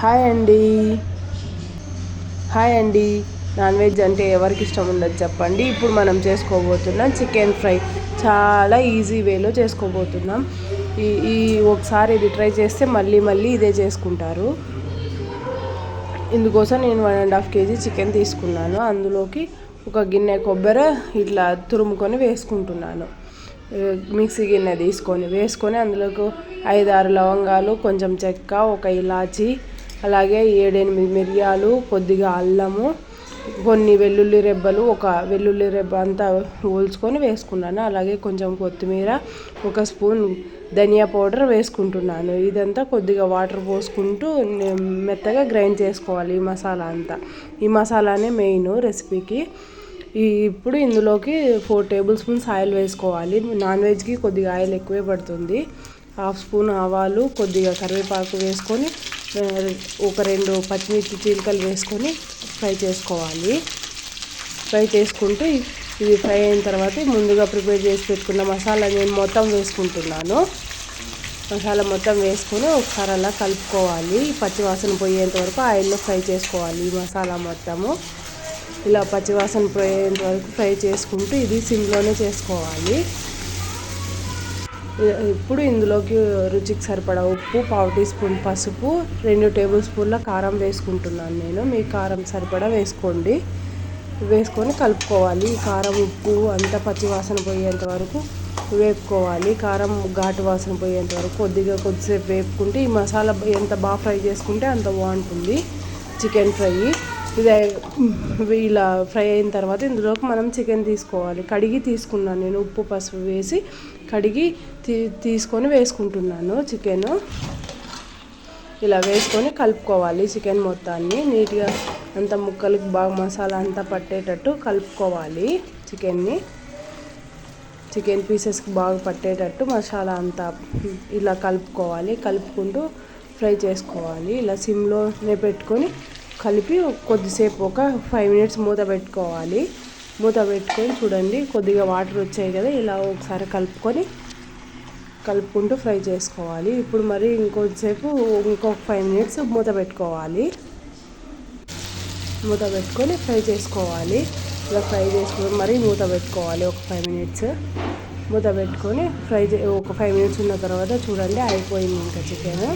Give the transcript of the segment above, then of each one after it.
Hi అండి. Hi అండి. Non veg అంటే ఎవరికి ఇష్టం ఉండదు చెప్పండి. ఇప్పుడు మనం చేసుకోబోతున్నాం చికెన్ ఫ్రై. చాలా ఈజీ వేలో చేసుకోబోతున్నాం. ఈ ఈ ఒకసారి ఇది ట్రై చేస్తే మళ్ళీ మళ్ళీ ఇదే చేసుకుంటారు. ఇందుకోసం నేను one and half KG chicken తీసుకున్నాను. అందులోకి ఒక గిన్నె కొబ్బరి ఇట్లా తురుముకొని వేసుకుంటున్నాను. మిక్సీ గిన్నె తీసుకొని వేసుకొని అందులోకి ఐదారు లవంగాలు కొంచెం చెక్క ఒక ఇలాచి అలాగే ఏడెనిమిది మిరియాలు కొద్దిగా అల్లము కొన్ని వెల్లుల్లి రెబ్బలు ఒక వెల్లుల్లి రెబ్బ అంతా ఓల్చుకొని వేసుకున్నాను. అలాగే కొంచెం కొత్తిమీర ఒక స్పూన్ ధనియా పౌడర్ వేసుకుంటున్నాను. ఇదంతా కొద్దిగా వాటర్ పోసుకుంటూ మెత్తగా గ్రైండ్ చేసుకోవాలి ఈ మసాలా అంతా. ఈ మసాలానే మెయిన్ రెసిపీకి. ఈ ఇప్పుడు ఇందులోకి ఫోర్ టేబుల్ స్పూన్స్ ఆయిల్ వేసుకోవాలి. నాన్ వెజ్కి కొద్దిగా ఆయిల్ ఎక్కువే పడుతుంది. హాఫ్ స్పూన్ ఆవాలు కొద్దిగా కరివేపాకు వేసుకొని ఒక రెండు పచ్చిమిర్చి చీలికలు వేసుకొని ఫ్రై చేసుకోవాలి. ఫ్రై చేసుకుంటూ ఇది ఫ్రై అయిన తర్వాత ముందుగా ప్రిపేర్ చేసి పెట్టుకున్న మసాలా నేను మొత్తం వేసుకుంటున్నాను. మసాలా మొత్తం వేసుకొని ఒకసారి అలా కలుపుకోవాలి. పచ్చివాసన పోయేంత వరకు ఆయిల్లో ఫ్రై చేసుకోవాలి ఈ మసాలా మొత్తము. ఇలా పచ్చివాసన పోయేంత వరకు ఫ్రై చేసుకుంటూ ఇది సిమ్లోనే చేసుకోవాలి. ఇప్పుడు ఇందులోకి రుచికి సరిపడా ఉప్పు పావు టీ స్పూన్ పసుపు రెండు టేబుల్ స్పూన్ల కారం వేసుకుంటున్నాను నేను. మీ కారం సరిపడా వేసుకోండి. వేసుకొని కలుపుకోవాలి. కారం ఉప్పు అంతా పచ్చివాసన పోయేంత వరకు వేపుకోవాలి. కారం ఘాటు వాసన పోయేంత వరకు కొద్దిగా కొద్దిసేపు వేపుకుంటే ఈ మసాలా ఎంత బాగా ఫ్రై చేసుకుంటే అంత బాగుంటుంది. Chicken fry. ఇది ఇలా ఫ్రై అయిన తర్వాత ఇందులోకి మనం చికెన్ తీసుకోవాలి. కడిగి తీసుకున్నాను నేను ఉప్పు పసుపు వేసి కడిగి తీ తీసుకొని వేసుకుంటున్నాను చికెన్. ఇలా వేసుకొని కలుపుకోవాలి చికెన్ మొత్తాన్ని. నీట్గా అంత ముక్కలకి బాగా మసాలా అంతా పట్టేటట్టు కలుపుకోవాలి చికెన్ని. చికెన్ పీసెస్కి బాగా పట్టేటట్టు మసాలా అంతా ఇలా కలుపుకోవాలి. కలుపుకుంటూ ఫ్రై చేసుకోవాలి. ఇలా సిమ్లోనే పెట్టుకొని కలిపి కొద్దిసేపు ఒక ఫైవ్ మినిట్స్ మూత పెట్టుకోవాలి. మూత పెట్టుకొని చూడండి కొద్దిగా వాటర్ వచ్చాయి కదా ఇలా ఒకసారి కలుపుకొని కలుపుకుంటూ ఫ్రై చేసుకోవాలి. ఇప్పుడు మరి ఇంకొద్దిసేపు ఇంకొక ఫైవ్ మినిట్స్ మూత పెట్టుకోవాలి. మూత పెట్టుకొని ఫ్రై చేసుకోవాలి. ఇలా ఫ్రై చేసుకొని మరీ మూత పెట్టుకోవాలి ఒక ఫైవ్ మినిట్స్ మూత పెట్టుకొని ఫ్రై ఒక ఫైవ్ మినిట్స్ ఉన్న తర్వాత చూడండి అయిపోయింది ఇంకా చికెన్.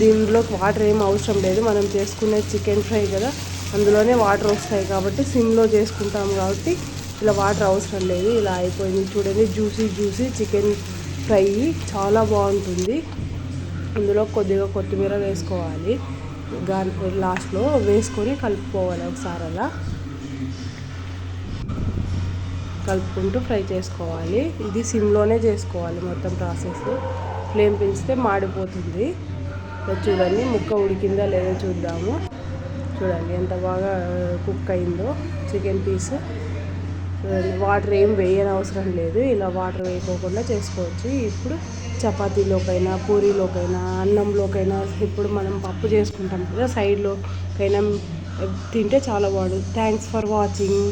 దీనిలో వాటర్ ఏం అవసరం లేదు. మనం చేసుకునే చికెన్ ఫ్రై కదా. అందులోనే వాటర్ వస్తాయి కాబట్టి సిమ్లో చేసుకుంటాం కాబట్టి ఇలా వాటర్ అవసరం లేదు. ఇలా అయిపోయింది చూడండి. జ్యూసీ జ్యూసీ చికెన్ ఫ్రై చాలా బాగుంటుంది. అందులో కొద్దిగా కొత్తిమీర వేసుకోవాలి. దాని లాస్ట్లో వేసుకొని కలుపుకోవాలి ఒకసారి అలా. కలుపుకుంటూ ఫ్రై చేసుకోవాలి. ఇది సిమ్లోనే చేసుకోవాలి మొత్తం ప్రాసెస్. ఫ్లేమ్ పెంచితే మాడిపోతుంది. చూడండి ముక్క ఉడికిందా లేదో చూద్దాము. చూడండి ఎంత బాగా కుక్ అయిందో చికెన్ పీస్. వాటర్ ఏం వేయని అవసరం లేదు. ఇలా వాటర్ వేయకోకుండా చేసుకోవచ్చు. ఇప్పుడు చపాతీలోకైనా పూరీలోకైనా అన్నంలోకైనా ఇప్పుడు మనం పప్పు చేసుకుంటాం కదా సైడ్లోకైనా తింటే చాలా బాగుంటుంది. Thanks for watching